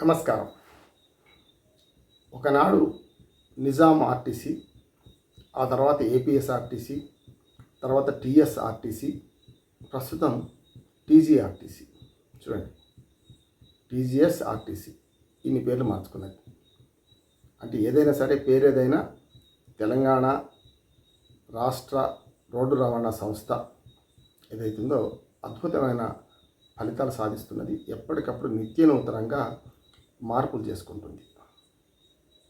నమస్కారం. ఒకనాడు నిజాం ఆర్టీసీ ఆ తర్వాత ఏపీఎస్ఆర్టీసీ తర్వాత టీఎస్ఆర్టీసీ ప్రస్తుతం టీజీఆర్టీసీ. చూడండి. టీజీఎస్ ఆర్టీసీ ఇన్ని పేర్లు మార్చుకున్నది. అంటే ఏదైనా సరే పేరు ఏదైనా తెలంగాణ రాష్ట్ర రోడ్డు రవాణా సంస్థ ఏదైతుందో అద్భుతమైన ఫలితాలు సాధిస్తున్నది ఎప్పటికప్పుడు నిత్య నూతనంగా మార్పులు చేసుకుంటుంది.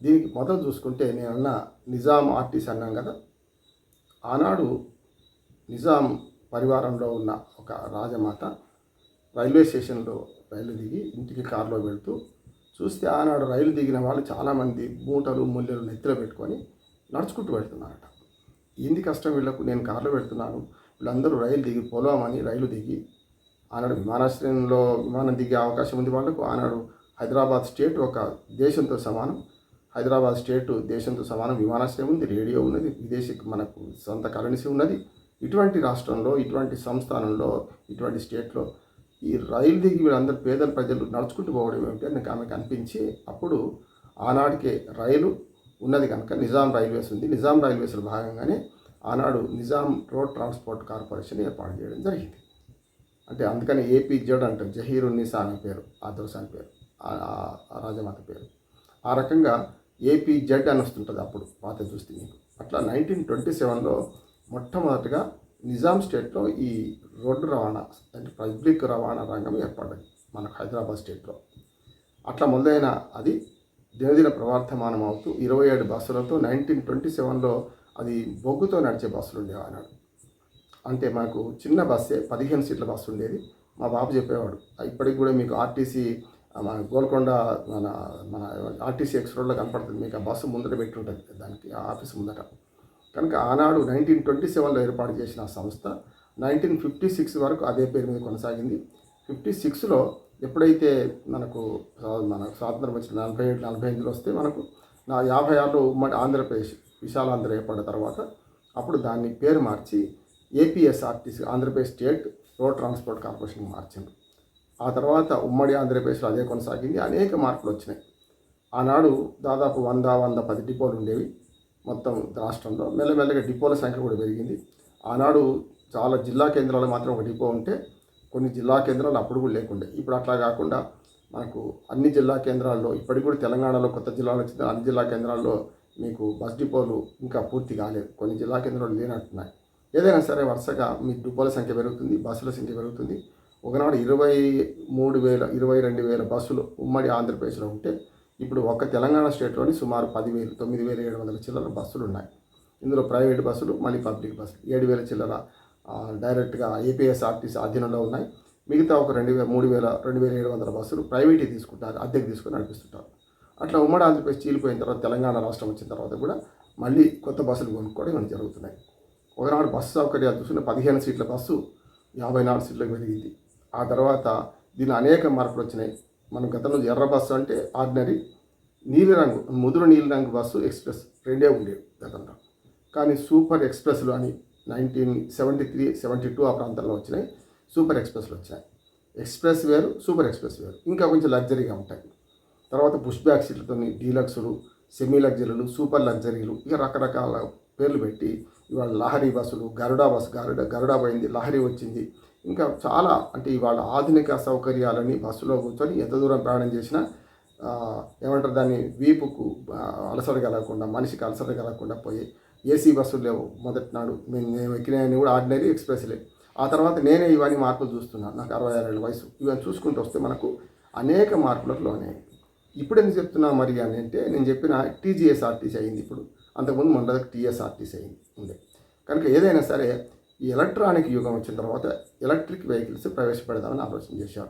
దీనికి మొదలు చూసుకుంటే నేను అన్న నిజాం ఆర్టీసీ అన్నాం కదా ఆనాడు నిజాం పరివారంలో ఉన్న ఒక రాజమాత రైల్వే స్టేషన్లో రైలు దిగి ఇంటికి కారులో వెళ్తూ చూస్తే ఆనాడు రైలు దిగిన వాళ్ళు చాలామంది మూటలు ముల్లెలు నెత్తిలో పెట్టుకొని నడుచుకుంటూ వెళ్తున్నారట. ఇంది కష్టం వీళ్ళకు? నేను కారులో వెళ్తున్నాను. వీళ్ళందరూ రైలు దిగి పోలామని రైలు దిగి ఆనాడు విమానాశ్రయంలో విమానం దిగే అవకాశం ఉంది వాళ్ళకు. ఆనాడు హైదరాబాద్ స్టేట్ ఒక దేశంతో సమానం. హైదరాబాద్ స్టేట్ దేశంతో సమానం. విమానాశ్రయం ఉంది రేడియో ఉన్నది విదేశీ మనకు సొంత కరెన్సీ ఉన్నది. ఇటువంటి రాష్ట్రంలో ఇటువంటి సంస్థానంలో ఇటువంటి స్టేట్లో ఈ రైలు దిగి వీళ్ళందరూ పేద ప్రజలు నడుచుకుంటూ పోవడం ఏమిటి అని నాకు ఆమెకు అనిపించి అప్పుడు ఆనాటికే రైలు ఉన్నది కనుక నిజాం రైల్వేస్ ఉంది. నిజాం రైల్వేస్లో భాగంగానే ఆనాడు నిజాం రోడ్ ట్రాన్స్పోర్ట్ కార్పొరేషన్ ఏర్పాటు చేయడం జరిగింది. అంటే అందుకని ఏపీ జడ్ అంటారు జహీరున్నిసా అనే పేరు ఆ దొరసాని పేరు. రాజమాత పేరు. ఆ రకంగా ఏపీ జడ్ అని వస్తుంటుంది అప్పుడు పాత చూస్తే మీకు. అట్లా నైన్టీన్ ట్వంటీ సెవెన్లో మొట్టమొదటిగా నిజాం స్టేట్లో ఈ రోడ్డు రవాణా అంటే పబ్లిక్ రవాణా రంగం ఏర్పడ్డది మనకు హైదరాబాద్ స్టేట్లో. అట్లా మొదలైన అది దినదిన ప్రవర్తమానం అవుతూ ఇరవై ఏడు బస్సులతో నైన్టీన్ ట్వంటీ సెవెన్లో అది బొగ్గుతో నడిచే బస్సులు ఉండేవి ఆనాడు అంటే మాకు చిన్న బస్సే పదిహేను సీట్ల బస్సు ఉండేది. మా బాబు చెప్పేవాడు ఇప్పటికి కూడా మీకు ఆర్టీసీ మన గోల్కొండ మన మన ఆర్టీసీ ఎక్స్ రోడ్లో కనపడుతుంది. మీకు ఆ బస్సు ముందట పెట్టి ఉంటుంది దానికి ఆ ఆఫీస్ ముందట. కనుక ఆనాడు నైన్టీన్ ట్వంటీ సెవెన్లో ఏర్పాటు చేసిన ఆ సంస్థ నైన్టీన్ ఫిఫ్టీ సిక్స్ వరకు అదే పేరు మీద కొనసాగింది. ఫిఫ్టీ సిక్స్లో ఎప్పుడైతే మనకు మన స్వాతంత్రం వచ్చిన నలభై ఏడు నలభై ఎనిమిదిలో వస్తే మనకు నా యాభై ఆరులో ఉమ్మడి ఆంధ్రప్రదేశ్ విశాలాంధ్ర ఏర్పడిన తర్వాత అప్పుడు దాన్ని పేరు మార్చి APSRTC Andhra Pradesh state road transport corporation మార్చింది ఆ తర్వాత ఉమ్మడి ఆంధ్రప్రదేశ్లో అదే కొనసాగింది. అనేక మార్పులు వచ్చినాయి. ఆనాడు దాదాపు వంద వంద పది డిపోలు ఉండేవి మొత్తం రాష్ట్రంలో. మెల్లమెల్లగా డిపోల సంఖ్య కూడా పెరిగింది. ఆనాడు చాలా జిల్లా కేంద్రాలు మాత్రం ఒక డిపో ఉంటే కొన్ని జిల్లా కేంద్రాలు అప్పుడు కూడా లేకుండే. ఇప్పుడు అట్లా కాకుండా మనకు అన్ని జిల్లా కేంద్రాల్లో ఇప్పటికి కూడా తెలంగాణలో కొత్త జిల్లాలు వచ్చిన అన్ని జిల్లా కేంద్రాల్లో మీకు బస్ డిపోలు ఇంకా పూర్తి కాలేదు. కొన్ని జిల్లా కేంద్రాలు లేనట్టున్నాయి. ఏదైనా సరే వరుసగా మీ డిపోల సంఖ్య పెరుగుతుంది బస్సుల సంఖ్య పెరుగుతుంది. ఒకనాడు ఇరవై మూడు వేల ఇరవై రెండు వేల బస్సులు ఉమ్మడి ఆంధ్రప్రదేశ్లో ఉంటే ఇప్పుడు ఒక్క తెలంగాణ స్టేట్లోని సుమారు పదివేలు తొమ్మిది వేల ఏడు వందల చిల్లర బస్సులు ఉన్నాయి. ఇందులో ప్రైవేట్ బస్సులు మళ్ళీ పబ్లిక్ బస్సులు ఏడు వేల చిల్లర డైరెక్ట్గా ఏపీఎస్ఆర్టీసీ ఆధీనంలో ఉన్నాయి. మిగతా ఒక రెండు వేల మూడు వేల రెండు వేల ఏడు వందల బస్సులు ప్రైవేట్ తీసుకుంటారు అద్దెకి తీసుకుని నడిపిస్తుంటారు. అట్లా ఉమ్మడి ఆంధ్రప్రదేశ్ చీలిపోయిన తర్వాత తెలంగాణ రాష్ట్రం వచ్చిన తర్వాత కూడా మళ్ళీ కొత్త బస్సులు కొనుక్కోవడం ఇవన్నీ జరుగుతున్నాయి. ఒకనాడు బస్సు సౌకర్యాలు చూసిన పదిహేను సీట్ల బస్సు యాభై నాలుగు సీట్లకు పెరిగింది. ఆ తర్వాత దీని అనేక మార్పులు వచ్చినాయి. మనం గతంలో ఎర్ర బస్సు అంటే ఆర్డినరీ నీలిరంగు ముదురు నీలిరంగు బస్సు ఎక్స్ప్రెస్ రెండే ఉండేవి గతంలో. కానీ సూపర్ ఎక్స్ప్రెస్లు అని nineteen seventy three seventy two ఆ ప్రాంతంలో వచ్చినాయి. సూపర్ ఎక్స్ప్రెస్లు వచ్చాయి ఎక్స్ప్రెస్ వేరు సూపర్ ఎక్స్ప్రెస్ వేరు. ఇంకా కొంచెం లగ్జరీగా ఉంటాయి. తర్వాత పుష్ బ్యాక్ సీట్లతో డీలక్స్లు సెమీ లగ్జరీలు సూపర్ లగ్జరీలు ఇక రకరకాల పేర్లు పెట్టి ఇవాళ లహరీ బస్సులు గరుడా బస్సు గరుడ గరుడా పోయింది లహరీ వచ్చింది. ఇంకా చాలా అంటే ఇవాళ ఆధునిక సౌకర్యాలని బస్సులో కూర్చొని ఎంత దూరం ప్రయాణం చేసినా ఏమంటారు దాన్ని వీపుకు ఆ, అలసట కలగకుండా మనిషికి అలసట కలగకుండా పోయి ఏసీ బస్సులు లేవు మొదటి నాడు. నేను నేను ఎక్కినాయని కూడా ఆర్డినరీ ఎక్స్ప్రెస్లే. ఆ తర్వాత నేనే ఇవన్నీ మార్పులు చూస్తున్నాను నాకు అరవై ఆరేళ్ళ వయసు. ఇవన్నీ చూసుకుంటూ వస్తే మనకు అనేక మార్పులకు లోనే ఇప్పుడు ఎందుకు చెప్తున్నా మరి అని అంటే నేను చెప్పిన టీజీఎస్ఆర్టీసీ అయింది ఇప్పుడు. అంతకుముందు మొదటి టీఎస్ఆర్టీసీ అయింది. ఉండే. కనుక ఏదైనా సరే ఈ ఎలక్ట్రానిక్ యుగం వచ్చిన తర్వాత ఎలక్ట్రిక్ వెహికల్స్ ప్రవేశపెడదామని ఆలోచన చేశారు.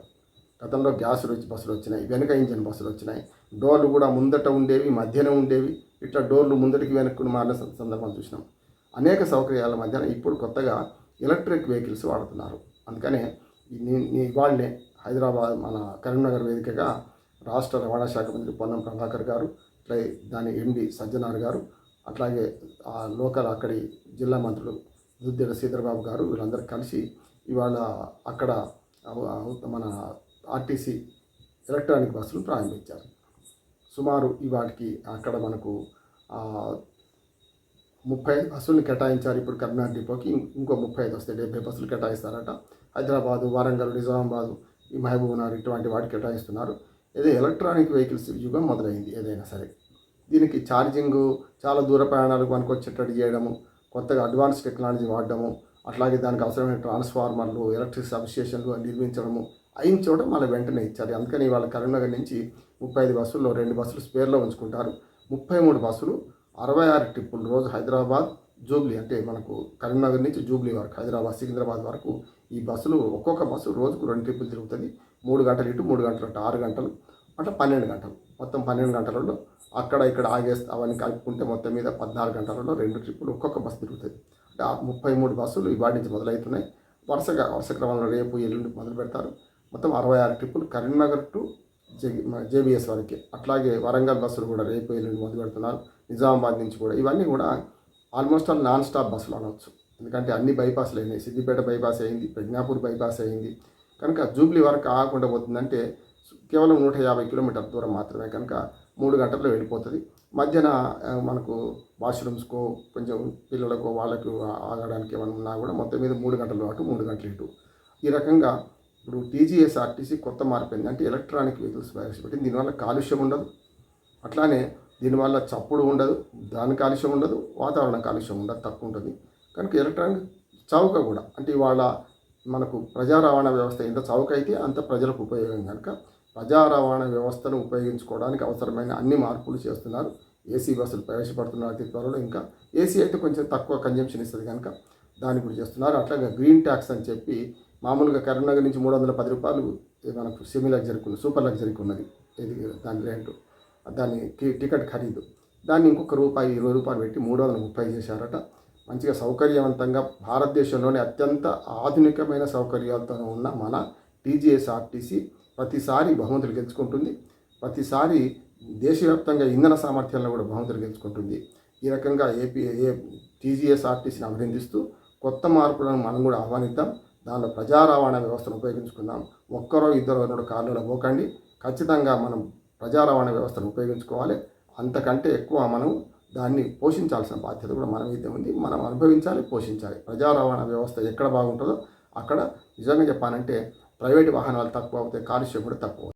గతంలో గ్యాస్ వచ్చి బస్సులు వచ్చినాయి వెనుక ఇంజిన్ బస్సులు వచ్చినాయి డోర్లు కూడా ముందట ఉండేవి మధ్యన ఉండేవి ఇట్లా డోర్లు ముందటికి వెనక్కి మారిన సందర్భం చూసినాం. అనేక సౌకర్యాల మధ్యన ఇప్పుడు కొత్తగా ఎలక్ట్రిక్ వెహికల్స్ వాడుతున్నారు. అందుకనే ఈ నీ- హైదరాబాద్ మన కరీంనగర్ వేదికగా రాష్ట్ర రవాణా శాఖ మంత్రి పొన్నం ప్రభాకర్ గారు అట్లాగే దాని ఎండి సజ్జనార్ గారు అట్లాగే ఆ లోకల్ అక్కడి జిల్లా మంత్రులు దుద్దేల శ్రీధరబాబు గారు వీళ్ళందరూ కలిసి ఇవాళ అక్కడ మన ఆర్టీసీ ఎలక్ట్రానిక్ బస్సులు ప్రారంభించారు. సుమారు ఇవాటికి అక్కడ మనకు ముప్పై ఐదు బస్సులు కేటాయించారు. ఇప్పుడు కరీంనగర్ డిపోకి ఇంకో ముప్పై ఐదు వస్తాయి. డెబ్బై బస్సులు కేటాయిస్తారట. హైదరాబాదు వరంగల్ నిజామాబాదు ఈ మహబూబ్నగర్ ఇటువంటి వాటికి కేటాయిస్తున్నారు. ఏదో ఎలక్ట్రానిక్ వెహికల్స్ యుగం మొదలైంది ఏదైనా సరే. దీనికి ఛార్జింగ్ చాలా దూర ప్రయాణాలకు పనికొచ్చేటట్టు చేయడము కొత్తగా అడ్వాన్స్ టెక్నాలజీ వాడడము అట్లాగే దానికి అవసరమైన ట్రాన్స్ఫార్మర్లు ఎలక్ట్రిక్ సబ్స్టేషన్లు నిర్మించడము అయిన చోట మళ్ళీ వెంటనే ఇచ్చారు. అందుకని వాళ్ళ కరీంనగర్ నుంచి ముప్పై ఐదు బస్సుల్లో రెండు బస్సులు స్పేర్లో ఉంచుకుంటారు. ముప్పై మూడు బస్సులు అరవై ఆరు ట్రిప్పులు రోజు హైదరాబాద్ జూబ్లీ అంటే మనకు కరీంనగర్ నుంచి జూబ్లీ వరకు హైదరాబాద్ సికింద్రాబాద్ వరకు ఈ బస్సులు ఒక్కొక్క బస్సు రోజుకు రెండు ట్రిప్పులు తిరుగుతుంది. మూడు గంటలు ఇటు మూడు గంటలు అటు ఆరు గంటలు అట్లా పన్నెండు గంటలు. మొత్తం పన్నెండు గంటలలో అక్కడ ఇక్కడ ఆగేస్తే అవన్నీ కలుపుకుంటే మొత్తం మీద పద్నాలుగు గంటలలో రెండు ట్రిప్పులు ఒక్కొక్క బస్సు తిరుగుతుంది అంటే ఆ ముప్పై మూడు బస్సులు ఇవాటి నుంచి మొదలవుతున్నాయి. వరుసగా వరుస క్రమంలో రేపు ఎల్లుండి మొదలు పెడతారు. మొత్తం అరవై ఆరు ట్రిప్పులు కరీంనగర్ టు జేబీఎస్ వరకు. అట్లాగే వరంగల్ బస్సులు కూడా రేపు ఎల్లుండి మొదలు పెడుతున్నారు. నిజామాబాద్ నుంచి కూడా. ఇవన్నీ కూడా ఆల్మోస్ట్ ఆల్ నాన్ స్టాప్ బస్సులు అనవచ్చు ఎందుకంటే అన్ని బైపాస్లు అయినాయి. సిద్దిపేట బైపాస్ అయింది ప్రజ్ఞాపూర్ బైపాస్ అయింది. కనుక జూబ్లీ వరకు ఆగకుండా పోతుందంటే కేవలం నూట యాభై కిలోమీటర్ల దూరం మాత్రమే. కనుక మూడు గంటల్లో వెళ్ళిపోతుంది. మధ్యన మనకు వాష్రూమ్స్కో కొంచెం పిల్లలకు వాళ్ళకు ఆగడానికి ఏమైనా ఉన్నా కూడా మొత్తం మీద మూడు గంటల పాటు మూడు గంటలు ఇటు. ఈ రకంగా ఇప్పుడు టీజీఎస్ఆర్టీసీ కొత్త మార్పింది అంటే ఎలక్ట్రానిక్ వెహికల్స్ ప్రవేశపెట్టింది దీనివల్ల కాలుష్యం ఉండదు. అట్లానే దీనివల్ల చప్పుడు ఉండదు. దాని కాలుష్యం ఉండదు. వాతావరణ కాలుష్యం ఉండదు తక్కువ ఉంటుంది. కనుక ఎలక్ట్రానిక్ చౌక కూడా అంటే ఇవాళ మనకు ప్రజా రవాణా వ్యవస్థ ఎంత చౌక అయితే అంత ప్రజలకు ఉపయోగం కనుక ప్రజా రవాణా వ్యవస్థను ఉపయోగించుకోవడానికి అవసరమైన అన్ని మార్పులు చేస్తున్నారు. ఏసీ బస్సులు ప్రవేశపెడుతున్నారు అతి త్వరలో ఇంకా. ఏసీ అయితే కొంచెం తక్కువ కన్జంప్షన్ ఇస్తుంది కనుక దాని గురించి చేస్తున్నారు. అట్లాగే గ్రీన్ ట్యాక్స్ అని చెప్పి మామూలుగా కరీంనగర్ నుంచి మూడు వందల పది రూపాయలు మనకు సెమీ లగ్జరీకి ఉంది సూపర్ లగ్జరీకి ఉన్నది. ఇది దాని రేటు దాని టికెట్ ఖరీదు. దాన్ని ఇంకొక రూపాయి ఇరవై రూపాయలు పెట్టి మూడు వందల ముప్పై చేశారట. మంచిగా సౌకర్యవంతంగా భారతదేశంలోనే అత్యంత ఆధునికమైన సౌకర్యాలతో ఉన్న మన టీజీఎస్ఆర్టీసీ ప్రతిసారి బహుమతులు గెలుచుకుంటుంది. ప్రతిసారి దేశవ్యాప్తంగా ఇంధన సామర్థ్యంలో కూడా బహుమతులు గెలుచుకుంటుంది. ఈ రకంగా ఏపీ ఏ టీజీఎస్ఆర్టీసీని అభినందిస్తూ కొత్త మార్పులను మనం కూడా ఆహ్వానిద్దాం. దానిలో ప్రజా రవాణా వ్యవస్థను ఉపయోగించుకుందాం. ఒక్కరో ఇద్దరు రెండు కార్లలో పోకండి. ఖచ్చితంగా మనం ప్రజా రవాణా వ్యవస్థను ఉపయోగించుకోవాలి. అంతకంటే ఎక్కువ మనం దాన్ని పోషించాల్సిన బాధ్యత కూడా మన మీద ఉంది. మనం అనుభవించాలి పోషించాలి. ప్రజా రవాణా వ్యవస్థ ఎక్కడ బాగుంటుందో అక్కడ నిజంగా చెప్పాలంటే ప్రైవేట్ వాహనాలు తక్కువ అవుతాయి కాలుష్యం కూడా తక్కువ